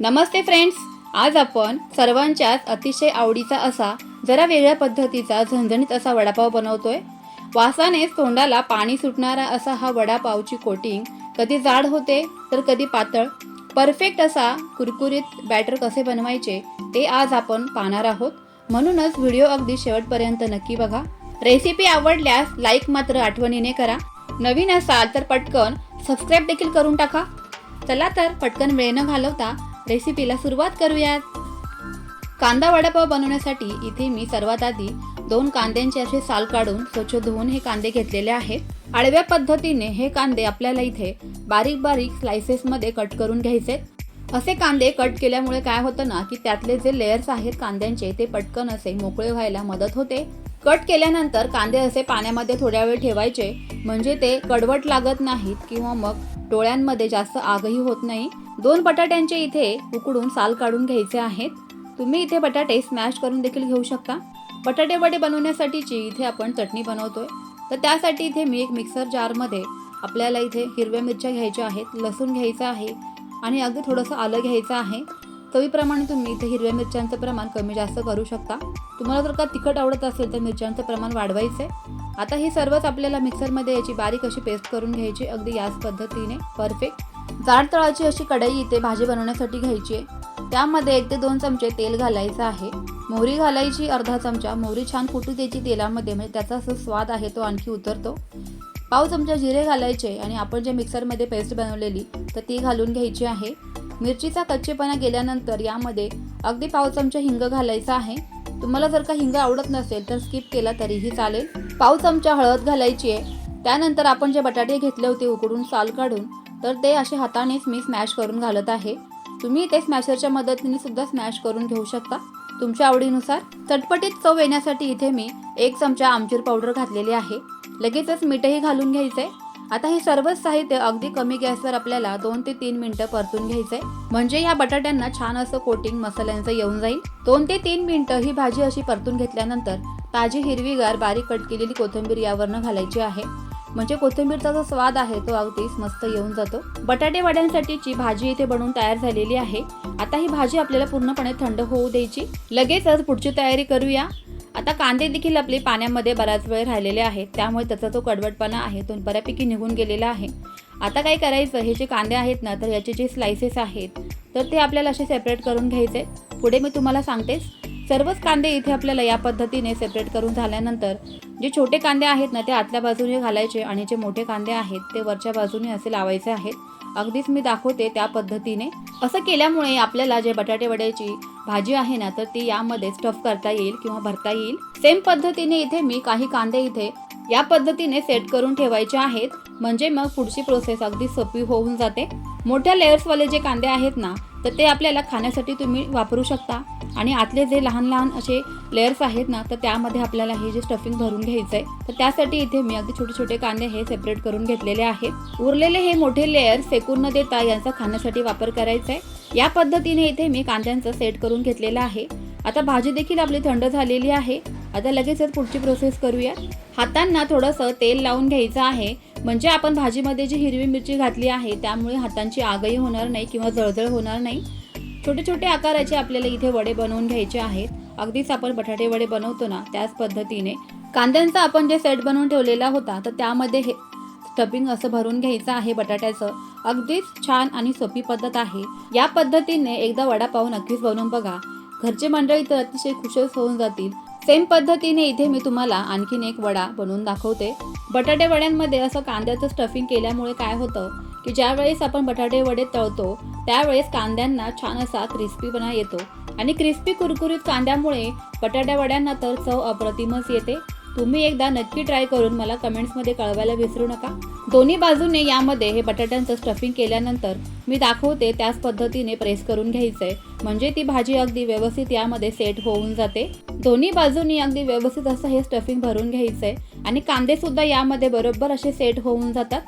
नमस्ते friends आज आपण सर्वांच्याच अतिशय आवडीचा असा जरा वेगळ्या पद्धतीचा झणझणीत असा वडापाव बनवतोय. वासानेच तोंडाला पाणी सुटणारा असा हा वडापावची कोटिंग कधी जाड होते तर कधी पातळ. परफेक्ट असा कुरकुरीत बॅटर कसे बनवायचे ते आज आपण पाहणार आहोत. म्हणूनच व्हिडिओ अगदी शेवटपर्यंत नक्की बघा. रेसिपी आवडल्यास लाईक मात्र आठवणीने करा. नवीन असाल तर पटकन सबस्क्राईब देखील करून टाका. चला तर पटकन वेळ न घालवता रेसिपीला सुरुवात करूयात. कांदा वडापाव बनवण्यासाठी इथे मी सर्वात आधी दोन कांद्यांचे असे साल काढून स्वच्छ धुवून हे कांदे घेतलेले आहेत. आडव्या पद्धतीने हे कांदे आपल्याला इथे बारीक बारीक स्लायसेसमध्ये कट करून घ्यायचे असे कांदे कट केल्यामुळे काय होतं ना की त्यातले जे लेयर्स आहेत कांद्यांचे ते पटकन असे मोकळे व्हायला मदत होते. कट केल्यानंतर कांदे असे पाण्यामध्ये थोड्या वेळ ठेवायचे म्हणजे ते कडवट लागत नाहीत किंवा मग डोळ्यांमध्ये जास्त आगही होत नाही. दोन बटाट्यांचे इथे उकडून साल काढून घ्यायचे आहेत. तुम्ही इथे बटाटे स्मॅश करून देखील घेऊ शकता. बटाटे वडे बनवण्यासाठीची इथे आपण चटणी बनवतोय. तर त्यासाठी इथे मी एक मिक्सर जारमध्ये आपल्याला इथे हिरव्या मिरच्या घ्यायच्या आहेत लसूण घ्यायचं आहे आणि अगदी थोडंसं आलं घ्यायचं आहे. चवीप्रमाणे तुम्ही इथे हिरव्या मिरच्यांचं प्रमाण कमी जास्त करू शकता. तुम्हाला जर का तिखट आवडत असेल तर मिरच्यांचं प्रमाण वाढवायचं आहे आता हे सर्वच आपल्याला मिक्सरमध्ये याची बारीक अशी पेस्ट करून घ्यायची अगदी याच पद्धतीने परफेक्ट जाड तळाची अशी कढई इथे भाजी बनवण्यासाठी घ्यायची आहे. त्यामध्ये एक ते दोन चमचे तेल घालायचं आहे. मोहरी घालायची अर्धा चमचा. मोहरी छान फुटू द्यायची तेलामध्ये. म्हणजे त्याचा जो स्वाद आहे तो आणखी उतरतो. पाव चमचा जिरे घालायचे आणि आपण जे मिक्सरमध्ये पेस्ट बनवलेली तर ती घालून घ्यायची आहे. मिरचीचा कच्चेपणा गेल्यानंतर यामध्ये अगदी पाव चमचा हिंग घालायचा आहे. तुम्हाला जर का हिंग आवडत नसेल तर स्किप केला तरीही चालेल. पाव चमचा हळद घालायची आहे. त्यानंतर आपण जे बटाटे घेतले होते उकडून साल काढून तर ते असे हातानेच मी स्मॅश करून घालत आहे. तुम्ही ते स्मॅशरच्या मदतीने सुद्धा स्मॅश करून घेऊ शकता. तुमच्या आवडीनुसार चटपटीत चव येण्यासाठी इथे मी एक चमचा आमचूर पावडर घातलेली आहे. लगेचच मीठही घालून घ्यायचंय आता हे सर्वच साहित्य अगदी कमी गॅसवर आपल्याला दोन ते तीन मिनिटं परतून घ्यायचंय. म्हणजे या बटाट्यांना छान असं कोटिंग मसाल्यांचं येऊन जाईल. दोन ते तीन मिनिटं ही भाजी अशी परतून घेतल्यानंतर ताजी हिरवीगार बारीक कट केलेली कोथिंबीर यावरनं घालायची आहे. म्हणजे कोथिंबीरचा जो स्वाद आहे तो अगदीच मस्त येऊन जातो. बटाटे वड्यांसाठीची भाजी इथे बनवून तयार झालेली आहे. आता ही भाजी आपल्याला पूर्णपणे थंड होऊ द्यायची. लगेचच पुढची तयारी करूया. आता कांदे देखील आपले पाण्यामध्ये बराच वेळ राहिलेले आहेत. त्यामुळे त्याचा जो कडवटपणा आहे तो बऱ्यापैकी निघून गेलेला आहे. आता काय करायचं? हे जे कांदे आहेत ना तर याचे जे स्लायसेस आहेत तर ते आपल्याला असे सेपरेट करून घ्यायचे. पुढे मी तुम्हाला सांगतेच. सर्वच कांदे इथे आपल्याला या पद्धतीने सेपरेट करून झाल्यानंतर जे छोटे कांदे आहेत ना ते आतल्या बाजूने घालायचे आणि जे मोठे कांदे आहेत ते वरच्या बाजूने असे लावायचे आहेत. अगदीच मी दाखवते त्या पद्धतीने. असं केल्यामुळे आपल्याला जे बटाटे वड्याची भाजी आहे ना तर ती यामध्ये स्टफ करता येईल किंवा भरता येईल. सेम पद्धतीने इथे मी काही कांदे इथे या पद्धतीने सेट करून ठेवायचे आहेत. म्हणजे मग पुढची प्रोसेस अगदी सोपी होऊन जाते. मोठ्या लेयर्सवाले जे कांदे आहेत ना तर ते आपल्याला खाण्यासाठी तुम्ही वापरू शकता. आणि आतले जे लहान लहान असे लेयर्स आहेत ना तर त्यामध्ये आपल्याला हे जे स्टफिंग भरून घ्यायचं आहे तर त्यासाठी इथे मी अगदी छोटे छोटे कांदे हे सेपरेट करून घेतलेले आहेत. उरलेले हे मोठे लेयर सेकून न देता यांचा खाण्यासाठी वापर करायचा आहे या पद्धतीने इथे मी कांद्यांचं सेट करून घेतलेलं आहे. आता भाजी देखील आपली थंड झालेली आहे. आता लगेचच पुढची प्रोसेस करूया. हातांना थोडंसं तेल लावून घ्यायचं आहे. म्हणजे आपण भाजीमध्ये जी हिरवी मिरची घातली आहे त्यामुळे हातांची आगही होणार नाही किंवा जळजळ होणार नाही. छोटे छोटे आकाराचे आपल्याला इथे वडे बनवून घ्यायचे आहेत. अगदीच आपण बटाटे वडे बनवतो ना त्याच पद्धतीने. कांद्यांचा आपण जे सेट बनवून ठेवलेला होता तर त्यामध्ये हे स्टफिंग असं भरून घ्यायचं आहे बटाट्याचं. अगदीच छान आणि सोपी पद्धत आहे. या पद्धतीने एकदा वडापाव नक्कीच बनवून बघा. घरचे मंडळी तर अतिशय खुशच होऊन जातील. सेम पद्धतीने इथे मी तुम्हाला आणखीन एक वडा बनवून दाखवते. बटाटे वड्यांमध्ये असं कांद्याचं स्टफिंग केल्यामुळे काय होतं? की ज्यावेळेस आपण बटाटे वडे तळतो त्यावेळेस कांद्यांना छान असा क्रिस्पीपणा येतो. आणि क्रिस्पी कुरकुरीत कांद्यामुळे बटाट्या वड्यांना तर चव अप्रतिमच येते. तुम्ही एकदा नक्की ट्राय करून मला कमेंट्समध्ये कळवायला विसरू नका. दोन्ही बाजूने यामध्ये हे बटाट्यांचं स्टफिंग केल्यानंतर मी दाखवते त्याच पद्धतीने प्रेस करून घ्यायचंय. म्हणजे ती भाजी अगदी व्यवस्थित यामध्ये सेट होऊन जाते. दोन्ही बाजूनी अगदी व्यवस्थित असं हे स्टफिंग भरून घ्यायचंय. आणि कांदे सुद्धा यामध्ये बरोबर असे सेट होऊन जातात.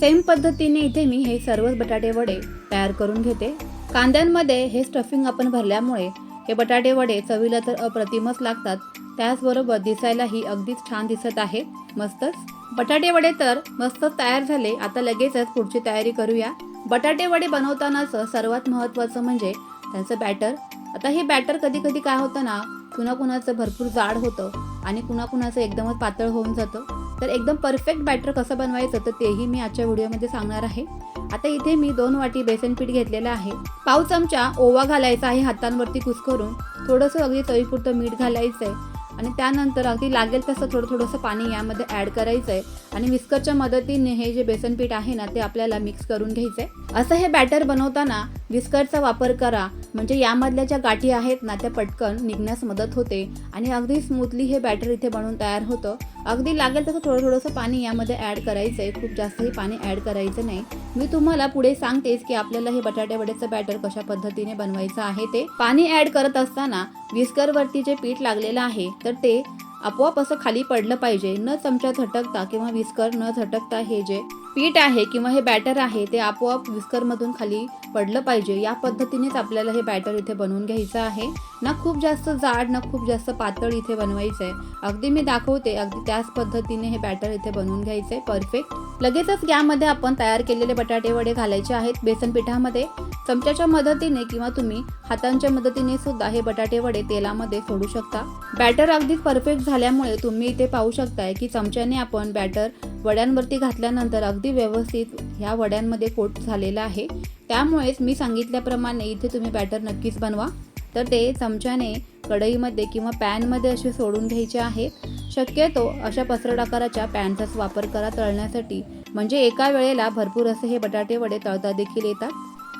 सेम पद्धतीने इथे मी हे सर्वच बटाटे वडे तयार करून घेते. कांद्यांमध्ये हे स्टफिंग आपण भरल्यामुळे हे बटाटे वडे चवीला तर अप्रतिमच लागतात. त्याचबरोबर दिसायलाही अगदीच छान दिसत आहे. मस्तच. बटाटे वडे तर मस्तच तयार झाले. आता लगेचच पुढची तयारी करूया. बटाटे वडे बनवतानाचं सर्वात महत्त्वाचं म्हणजे त्यांचं बॅटर आता हे बॅटर कधी कधी काय होतं ना कुणाकुणाचं भरपूर जाड होतं आणि कुणाकुणाचं एकदमच पातळ होऊन जातं. तर एकदम परफेक्ट बॅटर कसं बनवायचं तर तेही मी आजच्या व्हिडिओमध्ये सांगणार आहे. आता इथे मी दोन वाटी बेसन पीठ घेतलेलं आहे. पाव चमचा ओवा घालायचा आहे हातांवरती कुस्करून. थोडंसं अगदी चवीपुरतं मीठ घालायचं आहे आणि त्यानंतर अगदी लागेल तसं थोडं थोडंसं पाणी यामध्ये ॲड करायचं आहे आणि विस्करच्या मदतीने हे जे बेसन पीठ आहे ना ते आपल्याला मिक्स करून घ्यायचं आहे असं हे बॅटर बनवताना विस्करचा वापर करा. म्हणजे यामधल्या ज्या गाठी आहेत ना त्या पटकन निघण्यास मदत होते. आणि अगदी स्मूथली हे बॅटर इथे बनवून तयार होतं. अगदी लागेल तसं थोडं थोडंसं पाणी यामध्ये ॲड करायचं आहे खूप जास्तही पाणी ॲड करायचं नाही. मी तुम्हाला पुढे सांगतेच की आपल्याला हे बटाटे वड्याचं बॅटर कशा पद्धतीने बनवायचं आहे ते. पाणी ॲड करत असताना विस्करवरती जे पीठ लागलेलं आहे तर ते आपोआप असं खाली पडलं पाहिजे. न चमचा झटकता किंवा विस्कर न झटकता हे जे पीठ आहे किंवा हे बॅटर आहे ते आपोआप विस्करमधून खाली पडलं पाहिजे. या पद्धतीनेच आपल्याला हे बॅटर इथे बनवून घ्यायचं आहे. ना खूप जास्त जाड ना खूप जास्त पातळ इथे बनवायचं आहे अगदी मी दाखवते अगदी त्याच पद्धतीने हे बॅटर इथे बनवून घ्यायचं आहे परफेक्ट लगेचच यामध्ये आपण तयार केलेले बटाटे वडे घालायचे आहेत बेसन पिठामध्ये. चमच्याच्या मदतीने किंवा तुम्ही हातांच्या मदतीने सुद्धा हे बटाटे वडे तेलामध्ये सोडू शकता. बॅटर अगदी परफेक्ट झाल्यामुळे तुम्ही इथे पाहू शकताय की चमच्याने आपण बॅटर वड्यांवरती घातल्यानंतर अगदी व्यवस्थित ह्या वड्यांमध्ये कोट झालेला आहे. त्यामुळेच मी सांगितल्याप्रमाणे इथे तुम्ही बॅटर नक्कीच बनवा. तर ते चमच्याने कढईमध्ये किंवा पॅनमध्ये असे सोडून घ्यायचे आहेत. शक्यतो अशा पसरड आकाराच्या पॅनचाच वापर करा तळण्यासाठी. म्हणजे एका वेळेला भरपूर असे हे बटाटे वडे तळता देखील येतात.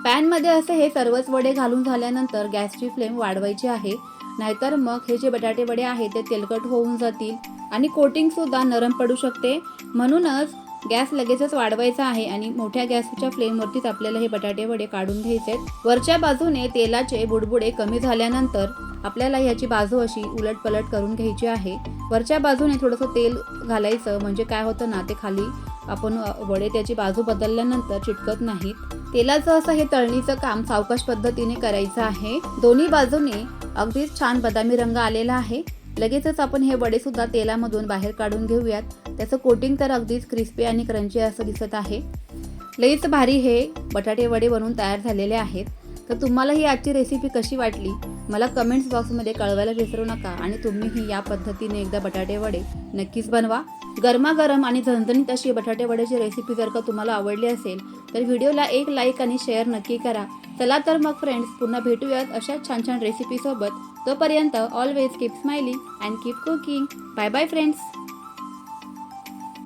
पॅनमध्ये असे हे सर्वच वडे घालून झाल्यानंतर गॅसची फ्लेम वाढवायची आहे. नाहीतर मग हे जे बटाटे वडे आहेत ते तेलकट होऊन जातील. आणि कोटिंग सुद्धा नरम पडू शकते. म्हणूनच गॅस लगेचच वाढवायचा आहे आणि मोठ्या गॅसच्या फ्लेमवरतीच आपल्याला हे बटाटे वडे काढून घ्यायचे आहेत. वरच्या बाजूने तेलाचे बुडबुडे कमी झाल्यानंतर आपल्याला ह्याची बाजू अशी उलट पलट करून घ्यायची आहे. वरच्या बाजूने थोडंसं तेल घालायचं म्हणजे काय होतं ना ते खाली आपण वडे त्याची बाजू बदलल्यानंतर चिटकत नाहीत. तेलाचं असं हे तळणीचं काम सावकाश पद्धतीने करायचं आहे. दोन्ही बाजूने अगदीच छान बदामी रंग आलेला आहे. लगेचच आपण हे वडे सुद्धा तेलामधून बाहेर काढून घेऊयात. त्याचं कोटिंग तर अगदीच क्रिस्पी आणि क्रंची असं दिसत आहे. लईच भारी हे बटाटे वडे बनवून तयार झालेले आहेत. तर तुम्हाला ही आजची रेसिपी कशी वाटली? मला कमेंट्स बॉक्समध्ये कळवायला विसरू नका आणि तुम्हीही या पद्धतीने एकदा बटाटे वडे नक्कीच बनवा. गरमागरम आणि झणझणीत अशी बटाटे वड्याची रेसिपी जर का तुम्हाला आवडली असेल तर व्हिडिओला एक लाईक आणि शेअर नक्की करा. चला तर मग फ्रेंड्स पुन्हा भेटूयात अशाच छान छान रेसिपीसोबत तोपर्यंत always keep smiling and keep cooking bye bye friends